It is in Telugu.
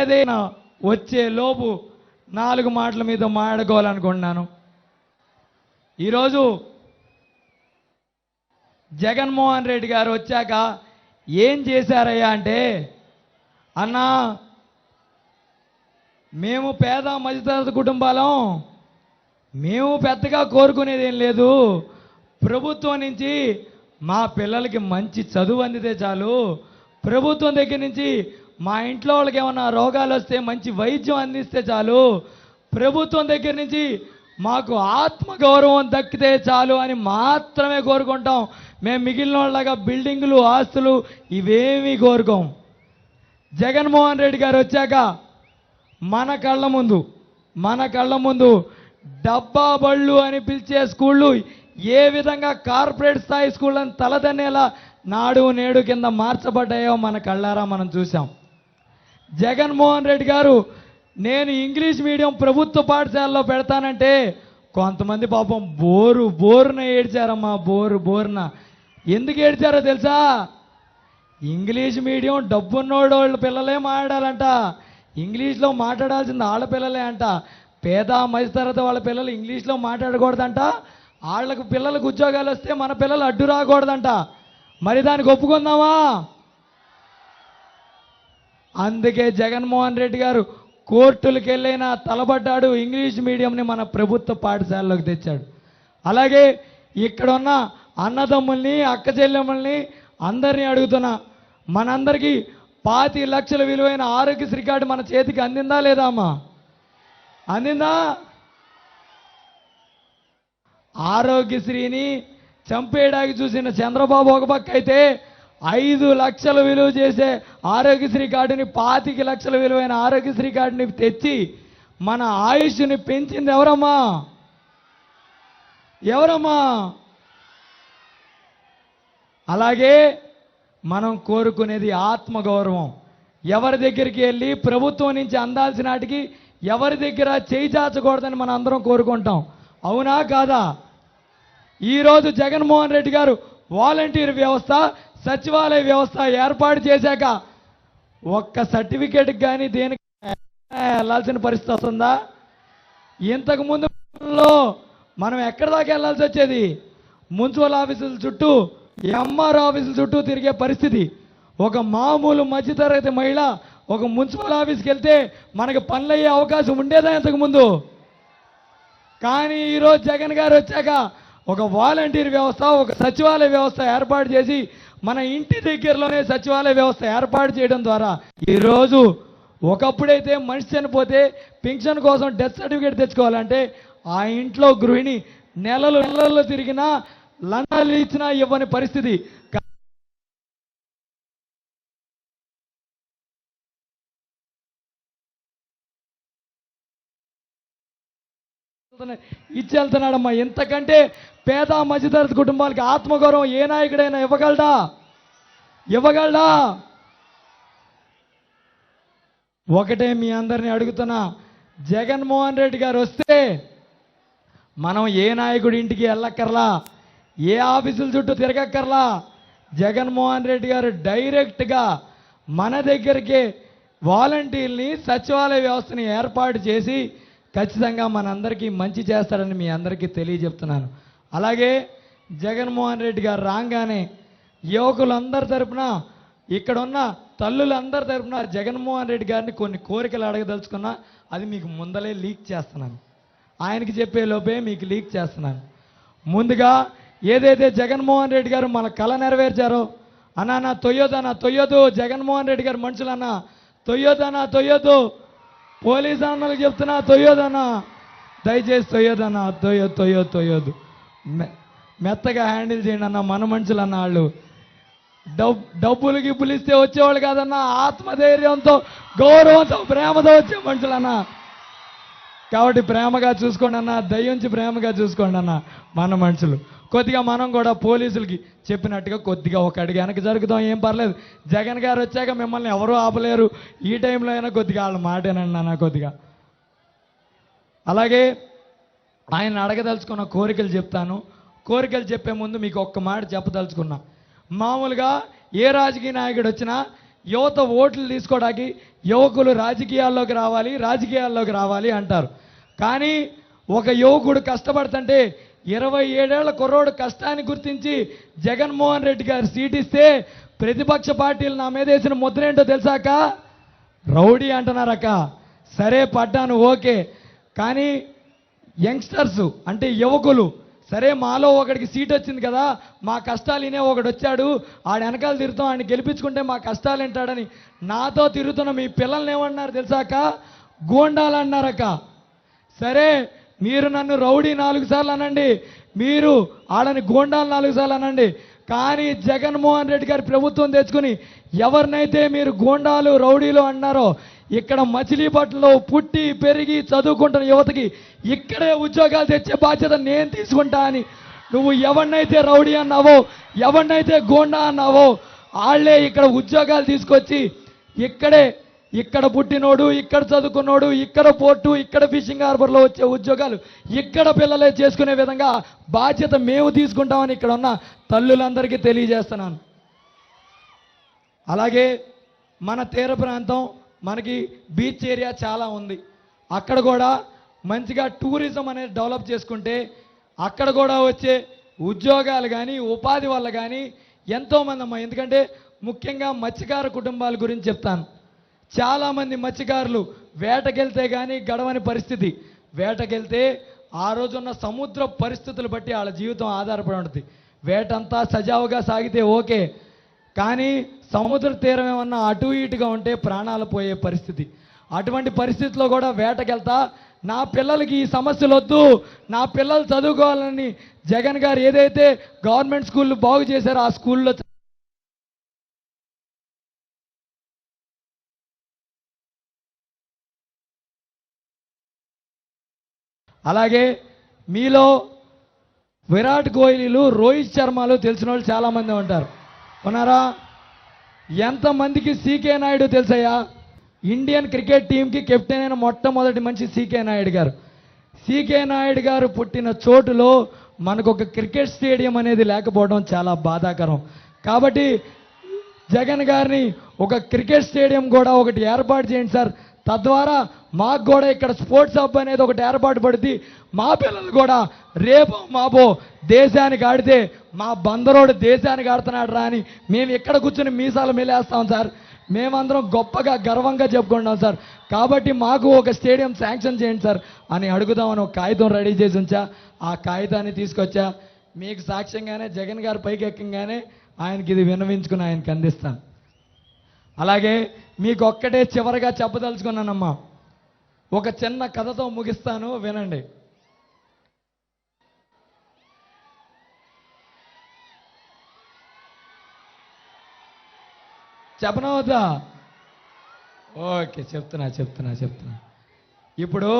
ఏదైనా వచ్చే లోపు నాలుగు మాటల మీద మాట్లాడుకోవాలనుకుంటున్నాను. ఈరోజు జగన్మోహన్ రెడ్డి గారు వచ్చాక ఏం చేశారయ్యా అంటే అన్నా మేము పేద మధ్యతరగతి కుటుంబాలం మేము పెద్దగా కోరుకునేది ఏం లేదు. ప్రభుత్వం నుంచి మా పిల్లలకి మంచి చదువు అందితే చాలు. ప్రభుత్వం దగ్గర నుంచి మా ఇంట్లో వాళ్ళకి ఏమన్నా రోగాలు వస్తే మంచి వైద్యం అందిస్తే చాలు. ప్రభుత్వం దగ్గర నుంచి మాకు ఆత్మగౌరవం దక్కితే చాలు అని మాత్రమే కోరుకుంటాం. మేము మిగిలిన వాళ్ళగా బిల్డింగులు ఆస్తులు ఇవేమీ కోరుకోం. జగన్మోహన్ రెడ్డి గారు వచ్చాక మన కళ్ళ ముందు మన కళ్ళ ముందు డబ్బా బళ్ళు అని పిలిచే స్కూళ్ళు ఏ విధంగా కార్పొరేట్ స్థాయి స్కూళ్ళని తలదన్నేలా నాడు నేడు కింద మార్చబడ్డాయో మన కళ్ళారా మనం చూసాం జగన్మోహన్ రెడ్డి గారు నేను ఇంగ్లీష్ మీడియం ప్రభుత్వ పాఠశాలలో పెడతానంటే కొంతమంది పాపం బోరు బోరున ఏడ్చారమ్మా బోరు బోరున. ఎందుకు ఏడ్చారో తెలుసా? ఇంగ్లీష్ మీడియం డబ్బున్నోడు వాళ్ళ పిల్లలే మాట్లాడాలంట. ఇంగ్లీష్లో మాట్లాడాల్సింది వాళ్ళ పిల్లలే అంట. పేద మధ్యతరగతి వాళ్ళ పిల్లలు ఇంగ్లీష్లో మాట్లాడకూడదంట. వాళ్ళకు పిల్లలకు ఉద్యోగాలు వస్తే మన పిల్లలు అడ్డు రాకూడదంట. మరి దానికి ఒప్పుకుందామా? అందుకే జగన్మోహన్ రెడ్డి గారు కోర్టులకు వెళ్ళైనా తలబడ్డాడు. ఇంగ్లీష్ మీడియంని మన ప్రభుత్వ పాఠశాలలోకి తెచ్చాడు. అలాగే ఇక్కడ ఉన్న అన్నదమ్ముల్ని అక్క చెల్లెమ్మల్ని అందరినీ అడుగుతున్నా మనందరికీ పాతి లక్షల విలువైన ఆరోగ్యశ్రీ కార్డు మన చేతికి అందిందా లేదా అమ్మా? అందిందా? ఆరోగ్యశ్రీని చంపేయడానికి చూసిన చంద్రబాబు ఒక పక్క అయితే ఐదు లక్షల విలువ చేసే ఆరోగ్యశ్రీ కార్డుని పాతిక లక్షల విలువైన ఆరోగ్యశ్రీ కార్డుని తెచ్చి మన ఆయుష్ని పెంచింది ఎవరమ్మా? ఎవరమ్మా? అలాగే మనం కోరుకునేది ఆత్మగౌరవం. ఎవరి దగ్గరికి వెళ్ళి ప్రభుత్వం నుంచి అందాల్సిన నాటికి ఎవరి దగ్గర చేయిచాచకూడదని మనం అందరం కోరుకుంటాం. అవునా కాదా? ఈరోజు జగన్మోహన్ రెడ్డి గారు వాలంటీర్ వ్యవస్థ సచివాలయ వ్యవస్థ ఏర్పాటు చేశాక ఒక్క సర్టిఫికేట్కి కానీ దేనికి వెళ్ళాల్సిన పరిస్థితి వస్తుందా? ఇంతకుముందు మనం ఎక్కడి దాకా వెళ్ళాల్సి వచ్చేది? మున్సిపల్ ఆఫీసుల చుట్టూ ఎంఆర్ ఆఫీసుల చుట్టూ తిరిగే పరిస్థితి. ఒక మామూలు మధ్యతరగతి మహిళ ఒక మున్సిపల్ ఆఫీస్కి వెళ్తే మనకి పనులయ్యే అవకాశం ఉండేదా ఇంతకుముందు కానీ ఈరోజు జగన్ గారు వచ్చాక ఒక వాలంటీర్ వ్యవస్థ ఒక సచివాలయ వ్యవస్థ ఏర్పాటు చేసి మన ఇంటి దగ్గరలోనే సచివాలయ వ్యవస్థ ఏర్పాటు చేయడం ద్వారా ఈరోజు ఒకప్పుడైతే మనిషి చనిపోతే పింఛన్ కోసం డెత్ సర్టిఫికేట్ తెచ్చుకోవాలంటే ఆ ఇంట్లో గృహిణి నెలలు నెలల్లో తిరిగినా లండాలు ఇచ్చినా ఇవ్వని పరిస్థితి. ఇచ్చి వెళ్తున్నాడమ్మా ఎంతకంటే పేద మధ్యతరగతి కుటుంబాలకి ఆత్మగౌరవం ఏ నాయకుడైనా ఇవ్వగలడా? ఇవ్వగలడా? ఒకటే మీ అందరిని అడుగుతున్నా. జగన్మోహన్ రెడ్డి గారు వస్తే మనం ఏ నాయకుడి ఇంటికి వెళ్ళక్కర్లా? ఏ ఆఫీసుల చుట్టూ తిరగక్కర్లా? జగన్మోహన్ రెడ్డి గారు డైరెక్ట్గా మన దగ్గరికి వాలంటీర్ని సచివాలయ వ్యవస్థని ఏర్పాటు చేసి ఖచ్చితంగా మనందరికీ మంచి చేస్తాడని మీ అందరికీ తెలియజెప్తున్నాను. అలాగే జగన్మోహన్ రెడ్డి గారు రాగానే యువకులందరి తరపున ఇక్కడున్న తల్లులందరి తరపున జగన్మోహన్ రెడ్డి గారిని కొన్ని కోరికలు అడగదలుచుకున్నా అది మీకు ముందలే లీక్ చేస్తున్నాను. ఆయనకి చెప్పే లోపే మీకు లీక్ చేస్తున్నాను. ముందుగా ఏదైతే జగన్మోహన్ రెడ్డి గారు మన కళ నెరవేర్చారో అన్నా నా అన్న తొయ్యొద్దు జగన్మోహన్ రెడ్డి గారు మనుషులన్నా తొయ్యొద్దన్నా తొయ్యొద్దు పోలీస్ అన్నలకు చెప్తున్నా తొయ్యోదన్నా దయచేసి తొయ్యదన్నా తొయ్యో తొయ్యో తొయ్యదు మె- మెత్తగా హ్యాండిల్ చేయండి అన్న మన మనుషులు అన్న వాళ్ళు. డబ్ డబ్బులు గిబ్బులు ఇస్తే వచ్చేవాళ్ళు కాదన్నా. ఆత్మధైర్యంతో గౌరవంతో ప్రేమతో వచ్చే మనుషులన్నా. కాబట్టి ప్రేమగా చూసుకోండి అన్న దయ్యుంచి ప్రేమగా చూసుకోండి అన్న మన మనుషులు. కొద్దిగా మనం కూడా పోలీసులకి చెప్పినట్టుగా కొద్దిగా ఒక అడిగి వెనక జరుగుతాం ఏం పర్లేదు. జగన్ గారు వచ్చాక మిమ్మల్ని ఎవరూ ఆపలేరు. ఈ టైంలో అయినా కొద్దిగా వాళ్ళ మాటేనండి అన్న కొద్దిగా. అలాగే ఆయన అడగదలుచుకున్న కోరికలు చెప్తాను. కోరికలు చెప్పే ముందు మీకు ఒక్క మాట చెప్పదలుచుకున్నా. మామూలుగా ఏ రాజకీయ నాయకుడు వచ్చినా యువత ఓట్లు తీసుకోవడానికి యువకులు రాజకీయాల్లోకి రావాలి రాజకీయాల్లోకి రావాలి అంటారు. కానీ ఒక యువకుడు కష్టపడుతుంటే ఇరవై ఏడేళ్ళ కుర్రోడు కష్టాన్ని గుర్తించి జగన్మోహన్ రెడ్డి గారు సీటిస్తే ప్రతిపక్ష పార్టీలు నా మీద వేసిన ముద్ర ఏంటో తెలుసాక? రౌడీ అంటున్నారక్క. సరే పడ్డాను ఓకే. కానీ యంగ్స్టర్స్ అంటే యువకులు సరే మాలో ఒకడికి సీట్ వచ్చింది కదా మా కష్టాలు ఇనే ఒకడు వచ్చాడు ఆడ వెనకాల తిరుగుతాం ఆయన గెలిపించుకుంటే మా కష్టాలు వింటాడని నాతో తిరుగుతున్న మీ పిల్లల్ని ఏమన్నారు తెలుసాక? గోండాలు అన్నారక్క సరే మీరు నన్ను రౌడీ నాలుగు సార్లు అనండి మీరు ఆడని గోండాలు నాలుగు సార్లు అనండి కానీ జగన్మోహన్ రెడ్డి గారి ప్రభుత్వం తెచ్చుకుని ఎవరినైతే మీరు గోండాలు రౌడీలు అన్నారో ఇక్కడ మచిలీపట్నంలో పుట్టి పెరిగి చదువుకుంటున్న యువతకి ఇక్కడే ఉద్యోగాలు తెచ్చే బాధ్యత నేను తీసుకుంటా అని నువ్వు ఎవరినైతే రౌడీ అన్నావో ఎవరినైతే గోండా అన్నావో వాళ్ళే ఇక్కడ ఉద్యోగాలు తీసుకొచ్చి ఇక్కడే ఇక్కడ పుట్టినోడు ఇక్కడ చదువుకున్నోడు ఇక్కడ పోర్టు ఇక్కడ ఫిషింగ్ హార్బర్లో వచ్చే ఉద్యోగాలు ఇక్కడ పిల్లలే చేసుకునే విధంగా బాధ్యత మేము తీసుకుంటామని ఇక్కడ ఉన్న తల్లులందరికీ తెలియజేస్తున్నాను. అలాగే మన తీర ప్రాంతం మనకి బీచ్ ఏరియా చాలా ఉంది. అక్కడ కూడా మంచిగా టూరిజం అనేది డెవలప్ చేసుకుంటే అక్కడ కూడా వచ్చే ఉద్యోగాలు కానీ ఉపాధి వల్ల కానీ ఎంతోమంది అమ్మ. ఎందుకంటే ముఖ్యంగా మత్స్యకార కుటుంబాల గురించి చెప్తాను. చాలామంది మత్స్యకారులు వేటకెళ్తే కానీ గడవని పరిస్థితి. వేటకెళ్తే ఆ రోజున్న సముద్ర పరిస్థితులు బట్టి వాళ్ళ జీవితం ఆధారపడి ఉంటుంది. వేటంతా సజావుగా సాగితే ఓకే. కానీ సముద్ర తీరం ఏమన్నా అటు ఇటుగా ఉంటే ప్రాణాలు పోయే పరిస్థితి. అటువంటి పరిస్థితిలో కూడా వేటకెళ్తా నా పిల్లలకి ఈ సమస్యలు వద్దు నా పిల్లలు చదువుకోవాలని జగన్ గారు ఏదైతే గవర్నమెంట్ స్కూళ్ళు బాగు చేశారో ఆ స్కూల్లో అలాగే మీలో విరాట్ కోహ్లీలు రోహిత్ శర్మలు తెలిసిన వాళ్ళు చాలామంది ఉంటారు. కొనారా ఎంతమందికి సీకే నాయుడు తెలుసయ్యా? ఇండియన్ క్రికెట్ టీంకి కెప్టెన్ అయిన మొట్టమొదటి మంచి సీకే నాయుడు గారు. సీకే నాయుడు గారు పుట్టిన చోటులో మనకు ఒక క్రికెట్ స్టేడియం అనేది లేకపోవడం చాలా బాధాకరం. కాబట్టి జగన్ గారిని ఒక క్రికెట్ స్టేడియం కూడా ఒకటి ఏర్పాటు చేయండి సార్. తద్వారా మాకు కూడా ఇక్కడ స్పోర్ట్స్ హబ్ అనేది ఒకటి ఏర్పాటు పడితే మా పిల్లలు కూడా రేపు మాపో దేశానికి ఆడితే మా బందరోడు దేశానికి ఆడుతున్నాడు రా అని మేము ఇక్కడ కూర్చుని మీసాలు మెలేస్తాం సార్? మేమందరం గొప్పగా గర్వంగా చెప్పుకుంటాం సార్. కాబట్టి మాకు ఒక స్టేడియం శాంక్షన్ చేయండి సార్ అని అడుగుదామని ఒక కాగితం రెడీ చేసి ఉంచా. ఆ కాగితాన్ని తీసుకొచ్చా. మీకు సాక్ష్యంగానే జగన్ గారు పైకి ఎక్కగానే ఆయనకి ఇది విన్నవించుకుని ఆయనకి అందిస్తాను. అలాగే మీకు ఒక్కటే చివరగా చెప్పదలుచుకున్నానమ్మా. ఒక చిన్న కథతో ముగిస్తాను వినండి. చెప్పనవద్దా ఓకే చెప్తున్నా చెప్తున్నా చెప్తున్నా. ఇప్పుడు